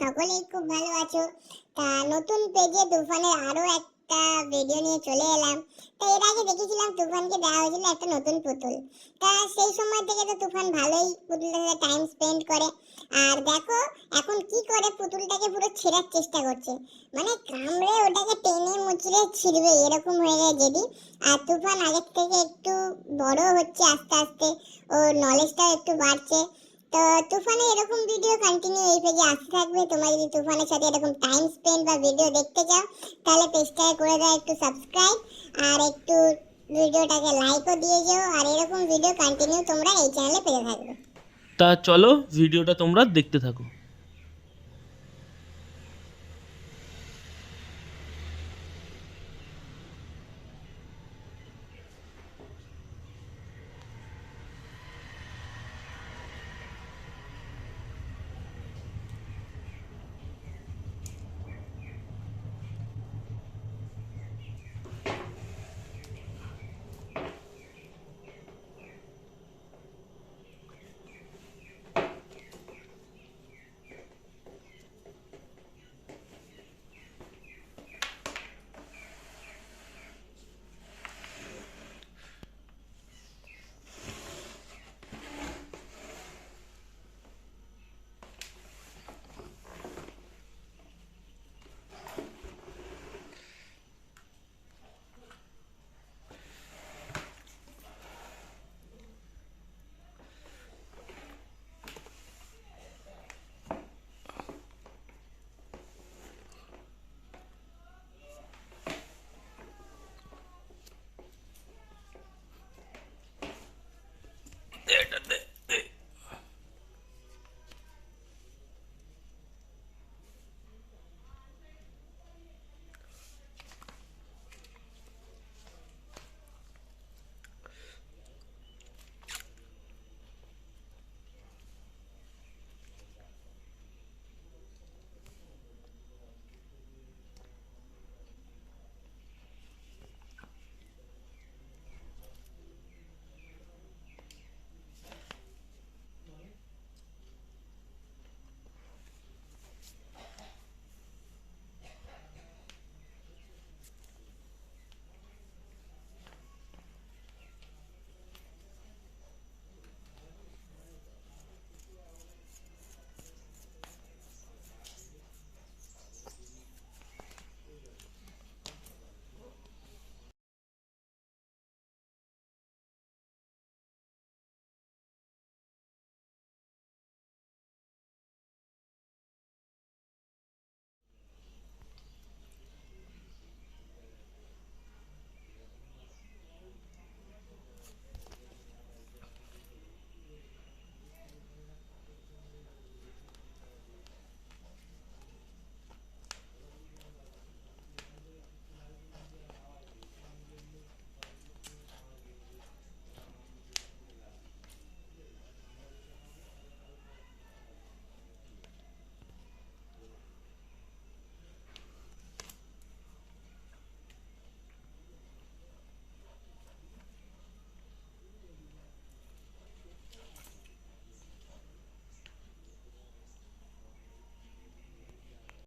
সকলেই খুব ভালো আছো। তা নতুন পেজে তুফানের আরও একটা ভিডিও নিয়ে চলে এলাম। তা এর আগে দেখেছিলাম তুফানকে দেওয়া হয়েছিল একটা নতুন পুতুল। তা সেই সময় থেকে তো তুফান ভালোই পুতুলটার সাথে টাইম স্পেন্ড করে। আর দেখো, এখন কি করে পুতুলটাকে পুরো ছেঁড়ার চেষ্টা করছে। মানে কামড়ে ওটাকে টেনে মুচড়ে ছিঁড়বে, এরকম হয়ে গেছে যদি আর তুফান আগের থেকে একটু বড় হচ্ছে আস্তে আস্তে। ওর নলেজটাও একটু বাড়ছে। তো তুফানে এরকম ভিডিও কন্টিনিউ এই পেজে আসতে থাকবে। তোমরা যদি তুফানের সাথে এরকম টাইম স্পেন্ড বা ভিডিও দেখতে চাও, তাহলে পেজটাকে করে দাও একটু সাবস্ক্রাইব আর একটু ভিডিওটাকে লাইকও দিয়ে যাও। আর এরকম ভিডিও কন্টিনিউ তোমরা এই চ্যানেলে পেয়ে থাকবে। তা চলো ভিডিওটা তোমরা দেখতে থাকো।